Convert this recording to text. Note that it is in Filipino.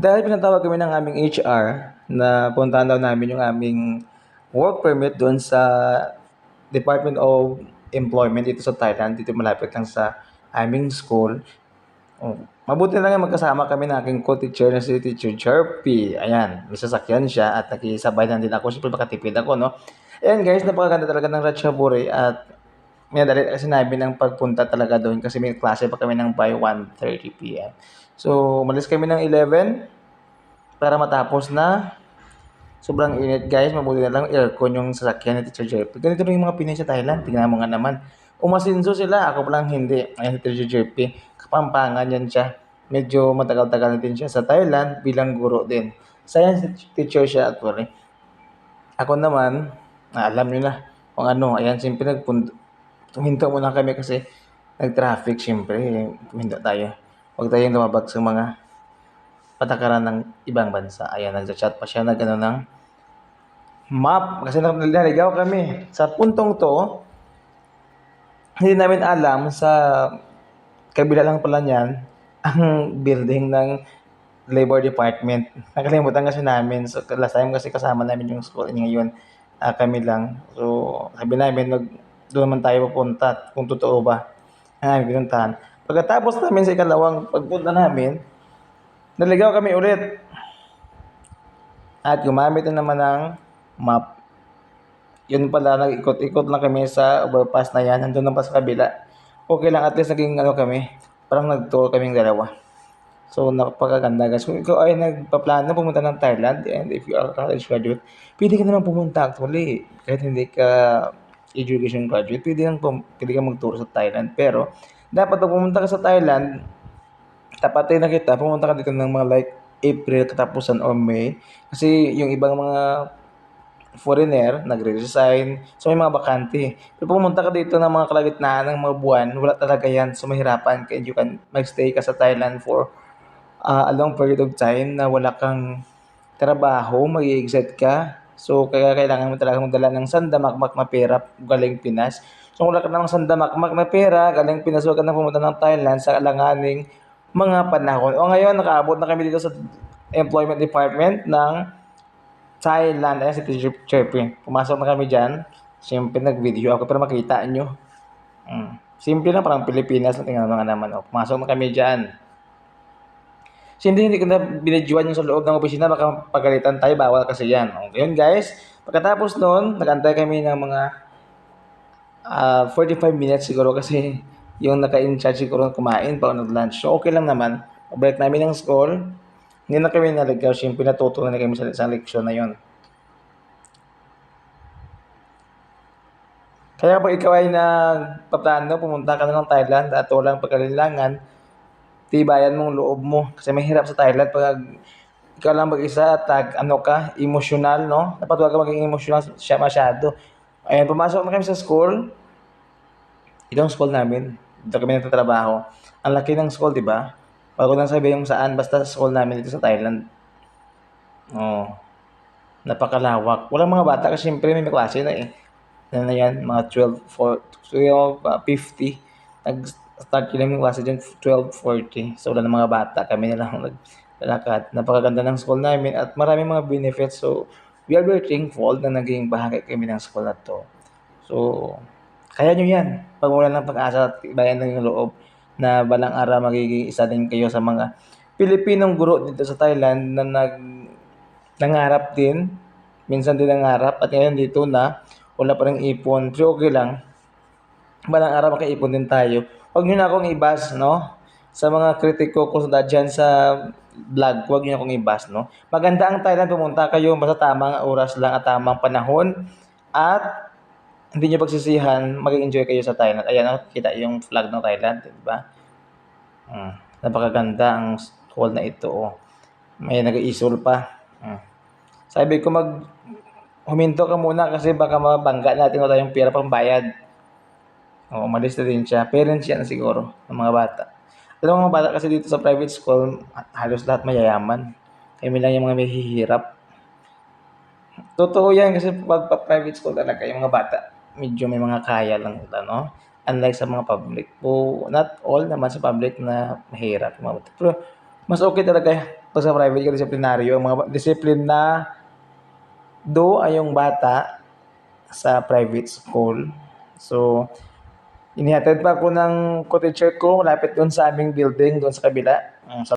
Dahil pinatawag kami ng aming HR na puntahan daw namin yung aming work permit doon sa Department of Employment dito sa Thailand, dito malapit lang sa aming school. Oh, mabuti na yung magkasama kami ng aking co-teacher na si Teacher Jerpy. Ayan, may sasakyan siya at nakisabay na din ako. Siyempre makatipid ako, no? Ayan guys, napakaganda talaga ng Ratchaburi at may dali kasi namin ng pagpunta talaga doon kasi may klase pa kami ng by 1.30 p.m. So, umalis kami ng 11 para matapos na sobrang init guys. Mabuti na lang aircon yung sasakyan ni Teacher Jerpy. Ganito rin yung mga Pinay sa Thailand. Tingnan mo nga naman. Umasinso sila, ako pa lang hindi. Ayan si Teacher Jerpy. Kapampangan yan siya. Medyo matagal-tagal na din siya sa Thailand bilang guro din. Science teacher siya actually. Ako naman, alam nyo na kung ano. Ayan, siyempre nagpunta. Tuminto muna kami kasi nag-traffic siyempre. Tuminto tayo. Huwag tayong lumabag sa mga patakaran ng ibang bansa. Ayan, nagchat pa siya na gano'n ng map. Kasi naligaw kami. Sa puntong to, hindi namin alam sa kabila lang pala niyan ang building ng labor department. Nakalimutan kasi namin. So, last time kasi kasama namin yung school. Ngayon, ah, kami lang. So, sabi namin, mag, doon naman tayo pupunta kung totoo ba ang aming pinuntahan. Pagkatapos namin sa ikalawang pagpunta namin, naligaw kami ulit. At gumamit na naman ng map. Yun pala, nag-ikot-ikot lang kami sa overpass na yan. Nandun lang pa sa kabila. Okay lang, at least naging ano kami. Parang nag-tour kaming dalawa. So, napakaganda guys. Kung ikaw ay nagpaplano pumunta ng Thailand and if you are a college graduate, pwede ka naman pumunta actually. Kahit hindi ka education graduate, pwede kang, pum- pwede kang mag-tour sa Thailand. Pero, dapat pag pumunta ka sa Thailand, tapatin na kita, pumunta ka dito ng mga like April katapusan or May. Kasi yung ibang mga foreigner, nagre-resign. So, may mga bakante. Pero pumunta ka dito ng mga kalagitnaan ng mga buwan, wala talaga yan. So, mahirapan ka you can magstay ka sa Thailand for uh, a long period of time na wala kang trabaho, mag exit ka. So, kaya kailangan mo talaga magdala ng sandamakmak na pera galing Pinas. So, kung wala ka namang sandamakmak na pera galing Pinas, huwag ka na pumunta ng Thailand sa alanganing mga panahon. O ngayon, nakaabot na kami dito sa Employment Department ng Thailand. Ayan si Teacher Chirpy. Pumasok na kami dyan. Siyempre, nag-video ako para makita nyo. Mm. Simple lang, parang Pilipinas. Tingnan mga naman. O, pumasok na kami dyan. Siyempre, hindi ko na binidyoan yung sa loob ng opisina. Baka pagalitan tayo. Bawal kasi yan. O, yun guys. Pagkatapos noon, nagantay kami ng mga ah 45 minutes siguro kasi yung naka-in-charge siguro kumain pa nag-lunch. So, okay lang naman. Break namin ng school. Hindi na kami naligaw. Siyempre, natuto na kami sa isang leksyon na yun. Kaya pag ikaw ay nagpaplano, pumunta ka na ng Thailand at walang pagkalilangan, tibayan mong loob mo. Kasi mahirap sa Thailand pag ikaw lang mag-isa at ano ka, emotional, no? Dapat huwag ka maging emotional siya masyado. Ayan, pumasok na kami sa school. Ito ang school namin. Dito kami nagtatrabaho. Ang laki ng school, di ba? Bago lang sabi yung saan, basta school namin dito sa Thailand. Oh, napakalawak. Walang mga bata kasi siyempre may klase na eh. Ano na yan, mga 12, 4, 12, uh, 50. Nag-start yun yung klase dyan, 12, 40. So, wala ng mga bata. Kami na lang naglalakad. Napakaganda ng school namin at maraming mga benefits. So, we are very thankful na naging bahagi kami ng school na to. So, kaya nyo yan. Pag wala ng pag-asa at bayan ng loob na balang araw magiging isa din kayo sa mga Pilipinong guro dito sa Thailand na nag nangarap din. Minsan din nangarap at ngayon dito na wala pa rin ipon. Pero okay lang. Balang araw makaipon din tayo. Huwag nyo na akong ibas, no? Sa mga kritiko ko sa dyan sa vlog, huwag nyo na akong ibas, no? Maganda ang Thailand, pumunta kayo basta tamang oras lang at tamang panahon. At hindi nyo pagsisihan, mag-enjoy kayo sa Thailand. Ayan, oh, kita yung flag ng Thailand, di ba? Mm, napakaganda ang school na ito, oh. May nag-iisol pa. Mm. Sabi ko mag huminto ka muna kasi baka mabangga natin wala tayong pera pang bayad. Oo, umalis na din siya. Parents yan siguro ng mga bata. Alam mga bata kasi dito sa private school, halos lahat mayayaman. Kami lang yung mga may hihirap. Totoo yan kasi pag pa private school talaga yung mga bata, medyo may mga kaya lang nila, no? Unlike sa mga public po, not all naman sa public na mahirap. Pero mas okay talaga Pag sa private ka disiplinaryo, ang mga discipline na do ay yung bata sa private school. So, inihatid pa ako ng co-teacher ko malapit doon sa aming building, doon sa kabila. Mm, sa